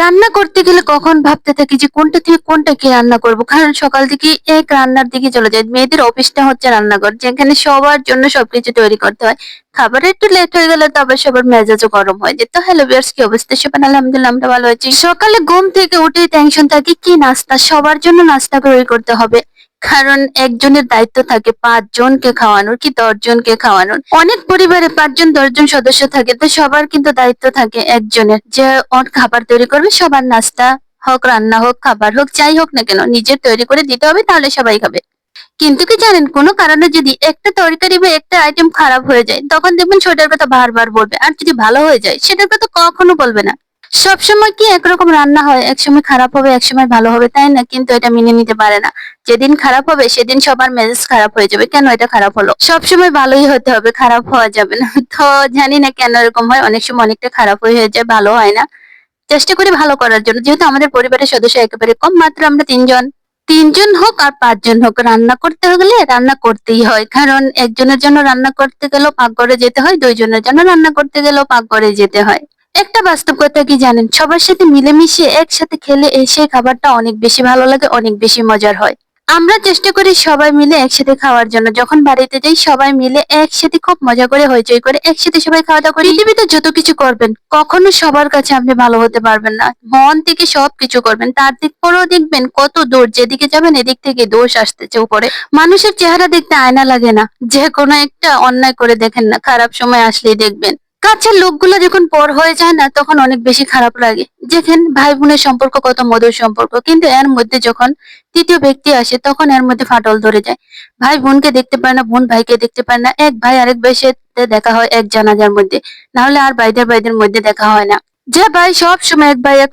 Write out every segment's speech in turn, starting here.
রান্না করতে গেলে কখন ভাবতে থাকি যে কোনটা থেকে কোনটা কি রান্না করব? কারণ সকাল থেকে এক রান্নার দিকে চলে যায়। মেয়েদের অফিসটা হচ্ছে রান্নাঘর, যেখানে সবার জন্য সবকিছু তৈরি করতে হয়। খাবার একটু লেট হয়ে গেলে তো আবার সবার মেজাজও গরম হয়ে। যেত হ্যালো বিয়ার্স কি অবস্থা? সবাই আলহামদুলিল্লাহ, আমরা ভালো আছি। সকালে ঘুম থেকে উঠে টেনশন থাকে, কি নাস্তা? সবার জন্য নাস্তা তৈরি করতে হবে। কারণ একজনের দায়িত্ব থাকে পাঁচ জনকে খাওয়ানোর কি দশ জনকে খাওয়ানোর। অনেক পরিবারে পাঁচজন, দশজন সদস্য থাকে, তো সবার কিন্তু দায়িত্ব থাকে একজনের। যে ওর খাবার তৈরি করবে, সবার নাস্তা হোক, রান্না হোক, খাবার হোক, যাই হোক না কেন, নিজের তৈরি করে দিতে হবে, তাহলে সবাই খাবে। কিন্তু কি জানেন, কোনো কারণে যদি একটা তরকারি বা একটা আইটেম খারাপ হয়ে যায়, তখন দেখবেন সেটার কথা বারবার বলবে। আর যদি ভালো হয়ে যায়, সেটার কথা কখনো বলবে না। সবসময় কি একরকম রান্না হয়? একসময় খারাপ হবে, একসময় ভালো হবে, তাই না? কিন্তু এটা মেনে নিতে পারে না। যেদিন খারাপ হবে, সেদিন সবার মেজাজ খারাপ হয়ে যাবে। কেন এটা খারাপ হলো? সবসময় ভালোই হতে হবে, খারাপ হওয়া যাবে না। তো জানি না কেন এরকম হয়। অনেক সময় অনেকটা খারাপ হয়ে যায়, ভালো হয় না। চেষ্টা করি ভালো করার জন্য। যেহেতু আমাদের পরিবারের সদস্য একেবারে কম, মাত্র আমরা তিনজন। তিনজন হোক আর পাঁচজন হোক, রান্না করতে গেলে রান্না করতেই হয়। কারণ একজনের জন্য রান্না করতে গেলেও পাকঘরে যেতে হয়, দুইজনের জন্য রান্না করতে গেলেও পাকঘরে যেতে হয়। একটা বাস্তব কথা কি জানেন? সবার সাথে মিলেমিশে একসাথে খেলে এসে খাবারটা অনেক বেশি ভালো লাগে, অনেক বেশি মজার হয়। আমরা চেষ্টা করি সবাই মিলে একসাথে খাওয়ার জন্য। যখন বাড়িতে যাই, সবাই মিলে একসাথে খুব মজা করে, হইচই করে একসাথে সবাই খাওয়া দাওয়া করি। পৃথিবীতে যত কিছু করবেন, কখনো সবার কাছে আপনি ভালো হতে পারবেন না। মন থেকে সব কিছু করবেন, তার দিক পরেও দেখবেন কত দূর যেদিকে যাবেন, এদিক থেকে দোষ আসতেছে উপরে। মানুষের চেহারা দেখতে আয়না লাগে না। যে কোনো একটা অন্যায় করে দেখেন না, খারাপ সময় আসলেই দেখবেন। কাছের লোকগুলো যখন পর হয়ে যায় না, তখন অনেক বেশি খারাপ লাগে। যেখানে ভাই বোনের সম্পর্ক কত মধুর সম্পর্ক, কিন্তু এর মধ্যে যখন তৃতীয় ব্যক্তি আসে, তখন এর মধ্যে ফাটল ধরে যায়। ভাই বোনকে দেখতে পায় না, বোন ভাইকে দেখতে পায় না। এক ভাই আরেক ভাইয়ের সাথে দেখা হয় এক জানাজার মধ্যে। না হলে আর ভাইদের ভাইদের মধ্যে দেখা হয় না। যে ভাই সব সময় এক ভাই এক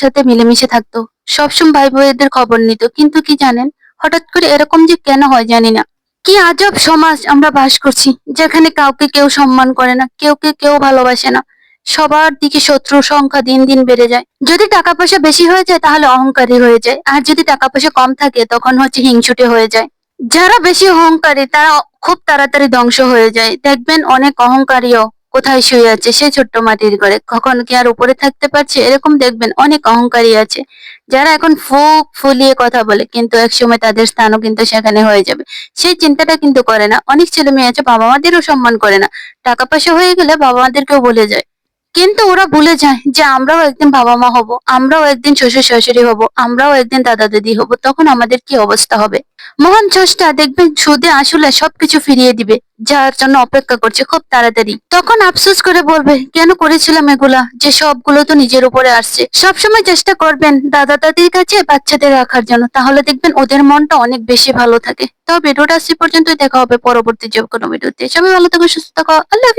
সাথে মিলেমিশে থাকতো, সবসময় ভাই ভাইদের খবর নিত। কিন্তু কি জানেন, হঠাৎ করে এরকম যে কেন হয় জানি না। কি আজব সমাজ আমরা বাস করছি, যেখানে কাউকে কেউ সম্মান করে না, কেউকে কেউ ভালোবাসে না। সবার দিকে শত্রুর সংখ্যা দিন দিন বেড়ে যায়। যদি টাকা পয়সা বেশি হয়ে যায়, তাহলে অহংকারী হয়ে যায়। আর যদি টাকা পয়সা কম থাকে, তখন হচ্ছে হিংসুটে হয়ে যায়। যারা বেশি অহংকারী, তারা খুব তাড়াতাড়ি ধ্বংস হয়ে যায়। দেখবেন অনেক অহংকারীও কোথায় শুয়ে আছে সে ছোট্ট মাটির ঘরে। কখন কি আর উপরে থাকতে পারছে এরকম দেখবেন অনেক অহংকারী আছে, যারা এখন ফুক ফুলিয়ে কথা বলে, কিন্তু একসময় তাদের স্থানও কিন্তু সেখানে হয়ে যাবে। সেই চিন্তাটা কিন্তু করে না। অনেক ছেলে মেয়ে আছে বাবা মাদেরও সম্মান করে না। টাকা পয়সা হয়ে গেলে বাবা মাদেরকেও বলে যায়। কিন্তু ওরা ভুলে যায় যে আমরাও একদিন বাবা মা হব, আমরাও একদিন শ্বশুর শাশুড়ি হব, আমরাও একদিন দাদা দিদি হব, তখন আমাদের কি অবস্থা হবে? মহান স্রষ্টা দেখবেন সুদে আসলে সবকিছু ফিরিয়ে দিবে, যার জন্য অপেক্ষা করছে খুব তাড়াতাড়ি। তখন আফসোস করে বলবে, কেন করেছিলাম এগুলা? যে সবগুলো তো নিজের উপরে আসছে। সবসময় চেষ্টা করবেন দাদা দাদির কাছে বাচ্চাদের রাখার জন্য, তাহলে দেখবেন ওদের মনটা অনেক বেশি ভালো থাকে। তো ভিডিওটা আসছে পর্যন্তই দেখা হবে পরবর্তী যে কোনো ভিডিওতে। সবাই ভালো থাকো, সুস্থ থাকো, আল্লাহ